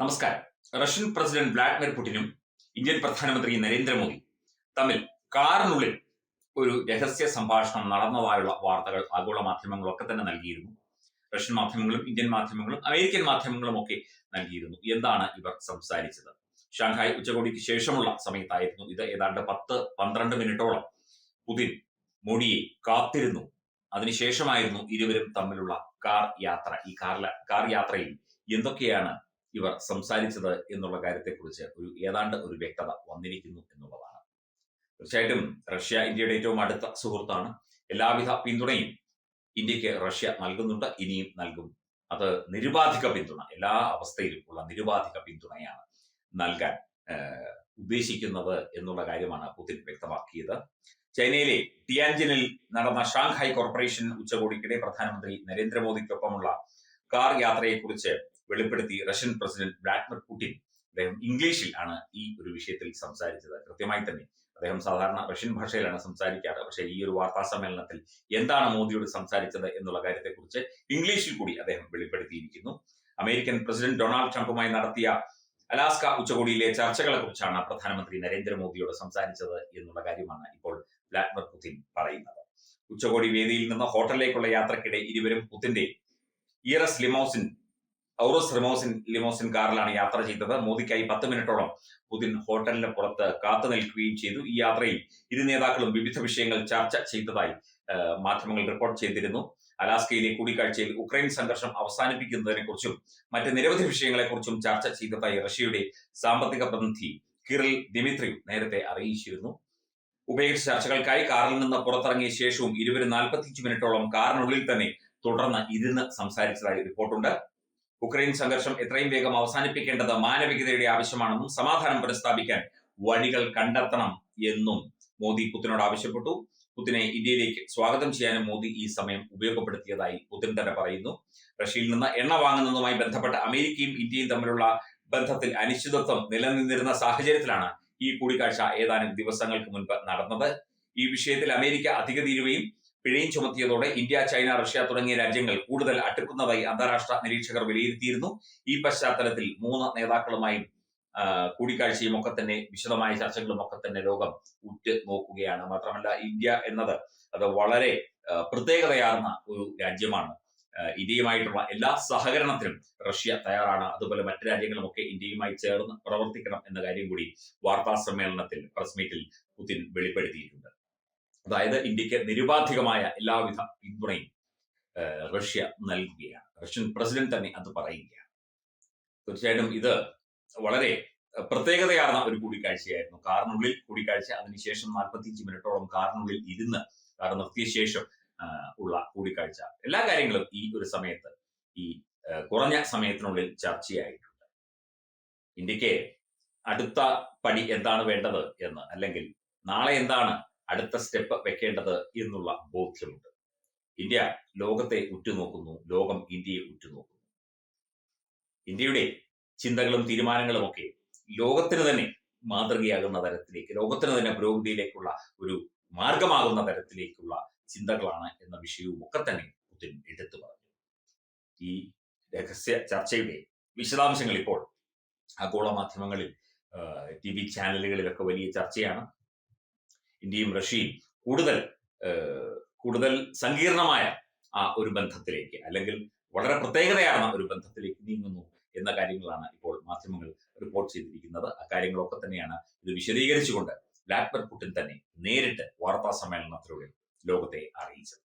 നമസ്കാരം. Russian president Vladimir പുടിനും Indian പ്രധാനമന്ത്രി നരേന്ദ്രമോദി തമ്മിൽ കാറിനുള്ളിൽ ഒരു രഹസ്യ സംഭാഷണം നടന്നതായുള്ള വാർത്തകൾ ആഗോള മാധ്യമങ്ങളൊക്കെ തന്നെ നൽകിയിരുന്നു. റഷ്യൻ മാധ്യമങ്ങളും ഇന്ത്യൻ മാധ്യമങ്ങളും അമേരിക്കൻ മാധ്യമങ്ങളും ഒക്കെ നൽകിയിരുന്നു. എന്താണ് ഇവർ സംസാരിച്ചത്? ഷാങ്ഹായ് ഉച്ചകോടിക്ക് ശേഷമുള്ള സമയത്തായിരുന്നു ഇത്. ഏതാണ്ട് പത്ത് പന്ത്രണ്ട് മിനിറ്റോളം പുതിൻ മോഡിയെ കാത്തിരുന്നു. അതിനുശേഷമായിരുന്നു ഇരുവരും തമ്മിലുള്ള കാർ യാത്ര. ഈ കാർ കാർ യാത്രയിൽ എന്തൊക്കെയാണ് ഇവർ സംസാരിച്ചത് എന്നുള്ള കാര്യത്തെക്കുറിച്ച് ഒരു ഏതാണ്ട് ഒരു വ്യക്തത വന്നിരിക്കുന്നു എന്നുള്ളതാണ്. തീർച്ചയായിട്ടും റഷ്യ ഇന്ത്യയുടെ ഏറ്റവും അടുത്ത സുഹൃത്താണ്. എല്ലാവിധ പിന്തുണയും ഇന്ത്യയ്ക്ക് റഷ്യ നൽകുന്നുണ്ട് ഇനിയും നൽകും. അത് നിരുപാധിക പിന്തുണ എല്ലാ അവസ്ഥയിലും ഉള്ള നിരുപാധിക പിന്തുണയാണ് നൽകാൻ ഉദ്ദേശിക്കുന്നത് എന്നുള്ള കാര്യമാണ് പുതിൻ വ്യക്തമാക്കിയത്. ചൈനയിലെ ടിയാൻജിനിൽ നടന്ന ഷാങ്ഹായ് കോർപ്പറേഷൻ ഉച്ചകോടിക്കിടെ പ്രധാനമന്ത്രി നരേന്ദ്രമോദിക്കൊപ്പമുള്ള കാർ യാത്രയെക്കുറിച്ച് വെളിപ്പെടുത്തി റഷ്യൻ പ്രസിഡന്റ് വ്ളാഡിമിർ പുടിൻ അദ്ദേഹം ഇംഗ്ലീഷിൽ ആണ് ഈ ഒരു വിഷയത്തിൽ സംസാരിച്ചത്. കൃത്യമായി തന്നെ അദ്ദേഹം സാധാരണ റഷ്യൻ ഭാഷയിലാണ് സംസാരിക്കാറ്. പക്ഷേ ഈ ഒരു വാർത്താ സമ്മേളനത്തിൽ എന്താണ് മോദിയോട് സംസാരിച്ചത് എന്നുള്ള കാര്യത്തെക്കുറിച്ച് ഇംഗ്ലീഷിൽ കൂടി അദ്ദേഹം വെളിപ്പെടുത്തിയിരിക്കുന്നു. അമേരിക്കൻ പ്രസിഡന്റ് ഡൊണാൾഡ് ട്രംപുമായി നടത്തിയ അലാസ്ക ഉച്ചകോടിയിലെ ചർച്ചകളെ കുറിച്ചാണ് പ്രധാനമന്ത്രി നരേന്ദ്രമോദിയോട് സംസാരിച്ചത് എന്നുള്ള കാര്യമാണ് ഇപ്പോൾ വ്ളാഡിമിർ പുതിൻ പറയുന്നത്. ഉച്ചകോടി വേദിയിൽ നിന്ന് ഹോട്ടലിലേക്കുള്ള യാത്രക്കിടെ ഇരുവരും പുതിന്റെ Aurus limousine Aurus limousine limousine കാറിലാണ് യാത്ര ചെയ്തത്. മോദിക്കായി പത്ത് മിനിറ്റോളം പുതിൻ ഹോട്ടലിന് പുറത്ത് കാത്തു നിൽക്കുകയും ചെയ്തു ഈ യാത്രയിൽ ഇരു നേതാക്കളും വിവിധ വിഷയങ്ങൾ ചർച്ച ചെയ്തതായി മാധ്യമങ്ങൾ റിപ്പോർട്ട് ചെയ്തിരുന്നു. അലാസ്കയിലെ കൂടിക്കാഴ്ചയിൽ ഉക്രൈൻ സംഘർഷം അവസാനിപ്പിക്കുന്നതിനെ കുറിച്ചും മറ്റ് നിരവധി വിഷയങ്ങളെക്കുറിച്ചും ചർച്ച ചെയ്തതായി റഷ്യയുടെ സാമ്പത്തിക പ്രതിനിധി കിറിൽ ദിമിത്രി നേരത്തെ അറിയിച്ചിരുന്നു. ഉഭയകക്ഷി ചർച്ചകൾക്കായി കാറിൽ നിന്ന് പുറത്തിറങ്ങിയ ശേഷവും ഇരുവരും നാൽപ്പത്തിയഞ്ച് മിനിറ്റോളം കാറിനുള്ളിൽ തന്നെ തുടർന്ന് ഇരുന്ന് സംസാരിച്ചതായി റിപ്പോർട്ടുണ്ട്. ഉക്രൈൻ സംഘർഷം എത്രയും വേഗം അവസാനിപ്പിക്കേണ്ടത് മാനവികതയുടെ ആവശ്യമാണെന്നും സമാധാനം പുനഃസ്ഥാപിക്കാൻ വഴികൾ കണ്ടെത്തണം എന്നും മോദി പുത്തിനോട് ആവശ്യപ്പെട്ടു. പുത്തിനെ ഇന്ത്യയിലേക്ക് സ്വാഗതം ചെയ്യാനും മോദി ഈ സമയം ഉപയോഗപ്പെടുത്തിയതായി പുത്തിൻ തന്നെ പറയുന്നു. റഷ്യയിൽ നിന്ന് എണ്ണ വാങ്ങുന്നതുമായി ബന്ധപ്പെട്ട് അമേരിക്കയും ഇന്ത്യയും തമ്മിലുള്ള ബന്ധത്തിൽ അനിശ്ചിതത്വം നിലനിന്നിരുന്ന സാഹചര്യത്തിലാണ് ഈ കൂടിക്കാഴ്ച ഏതാനും ദിവസങ്ങൾക്ക് മുൻപ് നടന്നത്. ഈ വിഷയത്തിൽ അമേരിക്ക അധിക തീരുവയും പിഴയും ചുമത്തിയതോടെ ഇന്ത്യ ചൈന റഷ്യ തുടങ്ങിയ രാജ്യങ്ങൾ കൂടുതൽ അടുക്കുന്നതായി അന്താരാഷ്ട്ര നിരീക്ഷകർ വിലയിരുത്തിയിരുന്നു. ഈ പശ്ചാത്തലത്തിൽ മൂന്ന് നേതാക്കളുമായും കൂടിക്കാഴ്ചയും ഒക്കെ തന്നെ വിശദമായ ചർച്ചകളും ഒക്കെ തന്നെ ലോകം ഉറ്റ് നോക്കുകയാണ്. മാത്രമല്ല ഇന്ത്യ എന്നത് അത് വളരെ പ്രത്യേകതയാർന്ന ഒരു രാജ്യമാണ്. ഇന്ത്യയുമായിട്ടുള്ള എല്ലാ സഹകരണത്തിനും റഷ്യ തയ്യാറാണ്. അതുപോലെ മറ്റു രാജ്യങ്ങളുമൊക്കെ ഇന്ത്യയുമായി ചേർന്ന് പ്രവർത്തിക്കണം എന്ന കാര്യം കൂടി വാർത്താ സമ്മേളനത്തിൽ പ്രസ് മീറ്റിൽ പുതിൻ വെളിപ്പെടുത്തിയിട്ടുണ്ട്. അതായത് ഇന്ത്യയ്ക്ക് നിരുപാധികമായ എല്ലാവിധ പിന്തുണയും റഷ്യ നൽകുകയാണ്. റഷ്യൻ പ്രസിഡന്റ് തന്നെ അത് പറയുകയാണ്. തീർച്ചയായിട്ടും ഇത് വളരെ പ്രത്യേകതയാർന്ന ഒരു കൂടിക്കാഴ്ചയായിരുന്നു. കാറിനുള്ളിൽ കൂടിക്കാഴ്ച അതിനുശേഷം നാൽപ്പത്തിയഞ്ച് മിനിറ്റോളം കാറിനുള്ളിൽ ഇരുന്ന് കാർ നിർത്തിയ ശേഷം ഉള്ള കൂടിക്കാഴ്ച. എല്ലാ കാര്യങ്ങളും ഈ ഒരു സമയത്ത് ഈ കുറഞ്ഞ സമയത്തിനുള്ളിൽ ചർച്ചയായിട്ടുണ്ട്. ഇന്ത്യയ്ക്ക് അടുത്ത പടി എന്താണ് വേണ്ടത് എന്ന് അല്ലെങ്കിൽ നാളെ എന്താണ് അടുത്ത സ്റ്റെപ്പ് വെക്കേണ്ടത് എന്നുള്ള ബോധ്യമുണ്ട്. ഇന്ത്യ ലോകത്തെ ഉറ്റുനോക്കുന്നു. ലോകം ഇന്ത്യയെ ഉറ്റുനോക്കുന്നു. ഇന്ത്യയുടെ ചിന്തകളും തീരുമാനങ്ങളും ഒക്കെ ലോകത്തിന് തന്നെ മാതൃകയാകുന്ന തരത്തിലേക്ക് ലോകത്തിന് തന്നെ പുരോഗതിയിലേക്കുള്ള ഒരു മാർഗമാകുന്ന തരത്തിലേക്കുള്ള ചിന്തകളാണ് എന്ന വിഷയവും ഒക്കെ തന്നെ പുതിൻ എടുത്തു പറഞ്ഞു. ഈ രഹസ്യ ചർച്ചയുടെ വിശദാംശങ്ങൾ ഇപ്പോൾ ആഗോള മാധ്യമങ്ങളിൽ ടി വി ചാനലുകളിലൊക്കെ വലിയ ചർച്ചയാണ്. ഇന്ത്യയും റഷ്യയും കൂടുതൽ കൂടുതൽ സങ്കീർണമായ ആ ഒരു ബന്ധത്തിലേക്ക് അല്ലെങ്കിൽ വളരെ പ്രത്യേകതയാർന്ന ഒരു ബന്ധത്തിലേക്ക് നീങ്ങുന്നു എന്ന കാര്യങ്ങളാണ് ഇപ്പോൾ മാധ്യമങ്ങൾ റിപ്പോർട്ട് ചെയ്തിരിക്കുന്നത്. അക്കാര്യങ്ങളൊക്കെ തന്നെയാണ് ഇത് വിശദീകരിച്ചുകൊണ്ട് വ്ളാഡിമിർ പുടിൻ തന്നെ നേരിട്ട് വാർത്താ സമ്മേളനത്തിലൂടെ ലോകത്തെ അറിയിച്ചത്.